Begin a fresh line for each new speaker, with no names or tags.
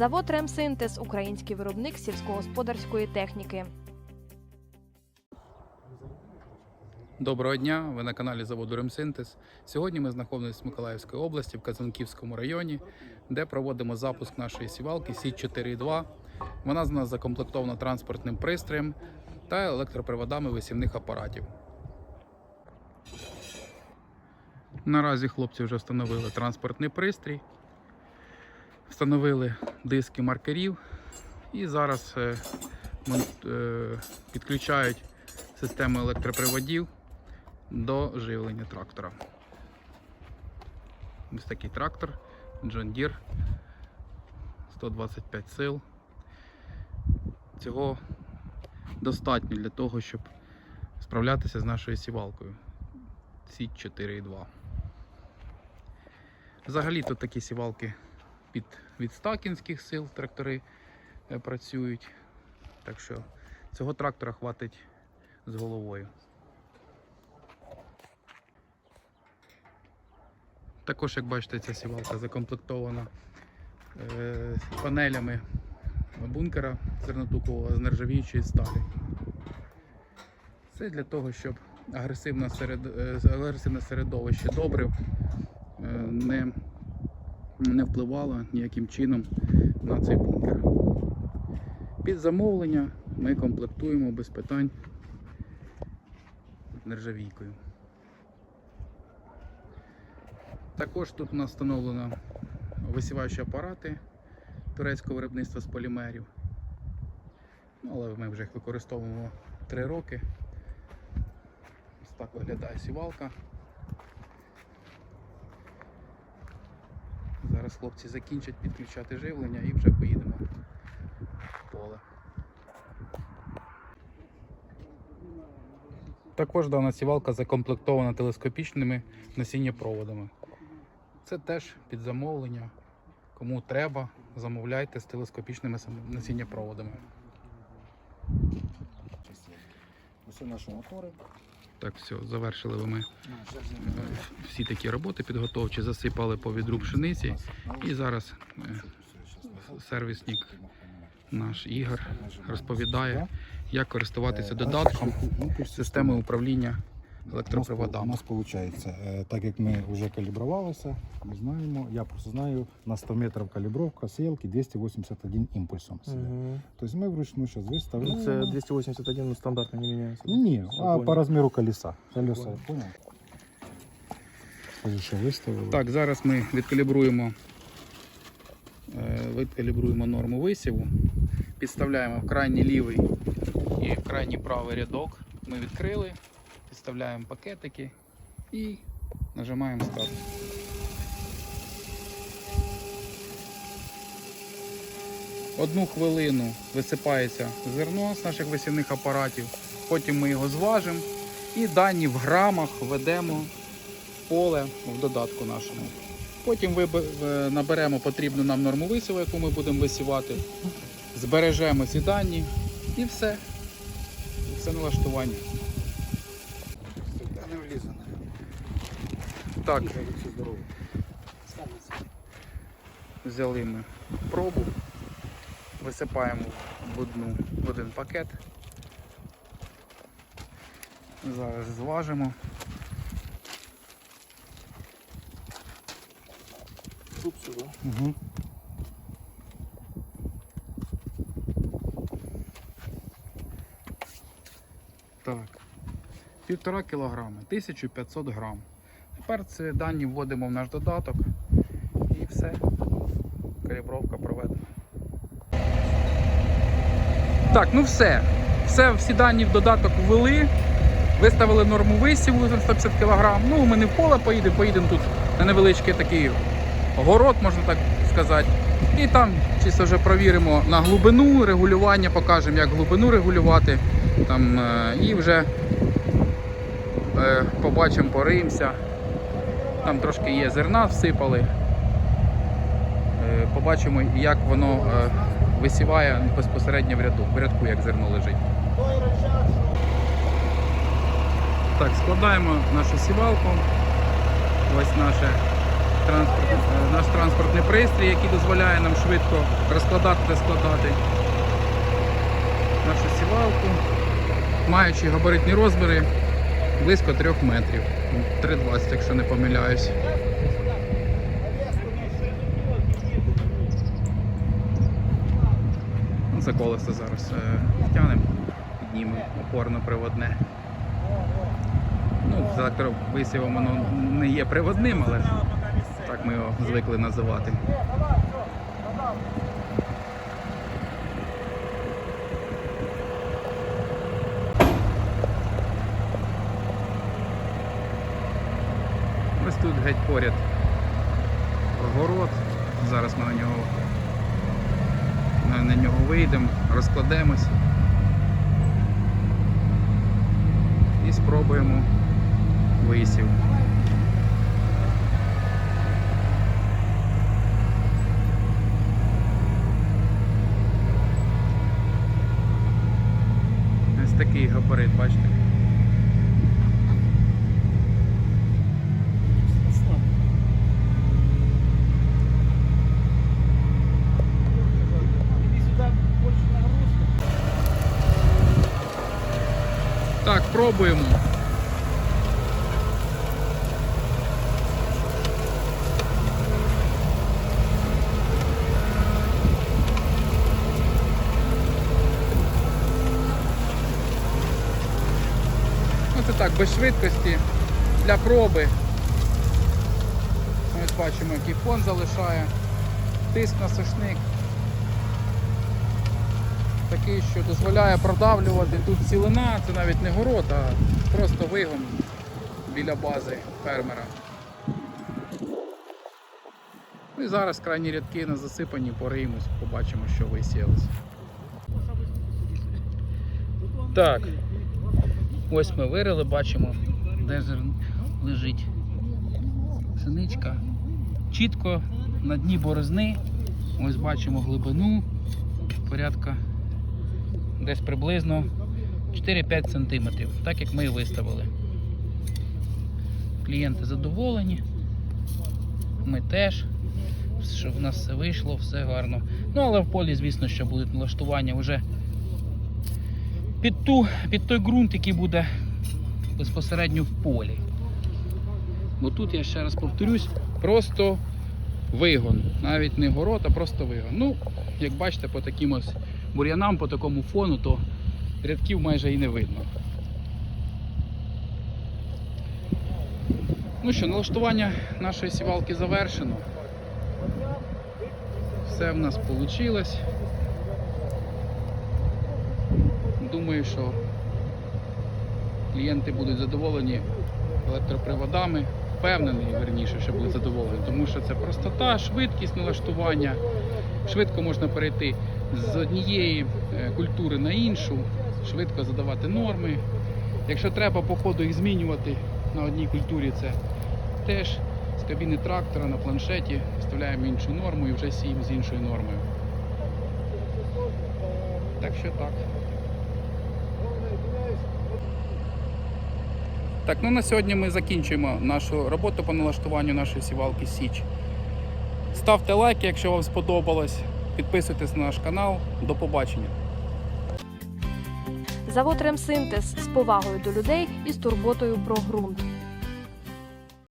Завод Ремсинтез український виробник сільськогосподарської техніки.
Доброго дня, ви на каналі заводу Ремсинтез. Сьогодні ми знаходимося в Миколаївській області, в Казанківському районі, де проводимо запуск нашої сівалки Сі 4.2. Вона з нас закомплектована транспортним пристроєм та електроприводами висівних апаратів. Наразі хлопці вже встановили транспортний пристрій, встановили диски маркерів і зараз е, е, підключають систему електроприводів до живлення трактора. Ось такий трактор John Deere 125 сил. Цього достатньо для того, щоб справлятися з нашою сівалкою. Сі 4.2. Взагалі тут такі сівалки під від стакінських сил трактори е, працюють. Так що цього трактора хватить з головою. Також, як бачите, ця сівалка закомплектована е, панелями бункера зернотукового з нержавіючої сталі. Це для того, щоб агресивне, е, середовище добрив е, не, не впливало ніяким чином на цей бункер. Під замовлення ми комплектуємо без питань нержавійкою. Також тут у нас встановлено висіваючі апарати турецького виробництва з полімерів. Ну, але ми вже їх використовуємо 3 роки. Ось так виглядає сівалка. Зараз хлопці закінчать підключати живлення і вже поїдемо в поле. Також дана сівалка закомплектована телескопічними насіннєпроводами. Це теж під замовлення. Кому треба, замовляйте з телескопічними насіннєпроводами.
Ось наші мотори.
Так, все, завершили ми всі такі роботи підготовчі, засипали по відру пшениці. І зараз е, сервісник наш Ігор розповідає, як користуватися додатком системи управління
У нас виходить, так як ми вже калібрувалися, ми знаємо, я просто знаю, на 100 метрів калібровка сіялки 281 імпульсом.
Мгм.
Тобто ми вручну зараз
Ну,
виставляємо.
це 281 ну, стандартно не міняється.
Ні,
Все,
а
понял.
по розміру колеса. Колеса,
Понял.
понял? Що виставили.
Так, зараз ми відкалібруємо, е, відкалібруємо норму висіву, підставляємо в крайній лівий і в крайній правий рядок. Ми відкрили, підставляємо пакетики і нажимаємо старт. Одну хвилину висипається зерно з наших висівних апаратів, потім ми його зважимо і дані в грамах ведемо в поле в додатку нашому. Потім наберемо потрібну нам норму висіву, яку ми будемо висівати, збережемо ці дані і все. Все налаштування.
Не влізане.
Так,
Всі здорові.
взяли ми пробу, висипаємо в, одну, в один пакет. Зараз зважимо.
Тут сюди.
Угу.
Так. Півтора кілограми, 1500 грам. Тепер ці дані вводимо в наш додаток і все. Калібровка проведена. Так, ну все. Все, всі дані в додаток ввели. Виставили норму висіву за 150 кг. Ну, ми не в поле поїдемо, поїдемо тут на невеличкий такий город, можна так сказати. І там чисто вже провіримо на глибину регулювання, покажемо, як глибину регулювати. Там, е, і вже побачимо, пориємося. Там трошки є зерна, всипали. Е, побачимо, як воно е, висіває безпосередньо в ряду, в рядку, як зерно лежить. Так, складаємо нашу сівалку. Ось наше транспорт, е, наш транспортний пристрій, який дозволяє нам швидко розкладати та складати нашу сівалку, маючи габаритні розміри близько 3 метрів. 3,20, якщо не помиляюсь. Ну, За колесо зараз е, втягнемо, піднімемо опорно-приводне. Ну, з електровисівом воно не є приводним, але так ми його звикли називати. Ось тут геть поряд город. Зараз ми на нього на нього вийдемо, розкладемось і спробуємо висів. Ось такий габарит, бачите? Так, пробуємо. Ну це так, без швидкості для проби. Ось бачимо, який фон залишає. Тиск на сошник. Такий, що дозволяє продавлювати тут цілина, це навіть не город, а просто вигон біля бази фермера. Ну і зараз крайні рядки на засипані пориємось, побачимо, що висіялось. Так, ось ми вирили, бачимо, де лежить синичка. Чітко на дні борозни. Ось бачимо глибину порядка десь приблизно 4-5 см, так як ми і виставили. Клієнти задоволені, ми теж, щоб в нас все вийшло, все гарно. Ну, але в полі, звісно, що будуть налаштування вже під, ту, під той ґрунт, який буде безпосередньо в полі. Бо тут я ще раз повторюсь, просто вигон. Навіть не город, а просто вигон. Ну, як бачите, по таким ось бур'янам, по такому фону, то рядків майже і не видно. Ну що, налаштування нашої сівалки завершено. Все в нас вийшло. Думаю, що клієнти будуть задоволені електроприводами. Впевнений, верніше, що будуть задоволені, тому що це простота, швидкість налаштування. Швидко можна перейти з однієї е, культури на іншу, швидко задавати норми. Якщо треба по ходу їх змінювати на одній культурі, це теж з кабіни трактора на планшеті вставляємо іншу норму і вже сіємо з іншою нормою. Так що так. Так, ну на сьогодні ми закінчуємо нашу роботу по налаштуванню нашої сівалки Січ. Ставте лайки, якщо вам сподобалось. Підписуйтесь на наш канал. До побачення.
Завод Ремсинтез з повагою до людей і з турботою про ґрунт.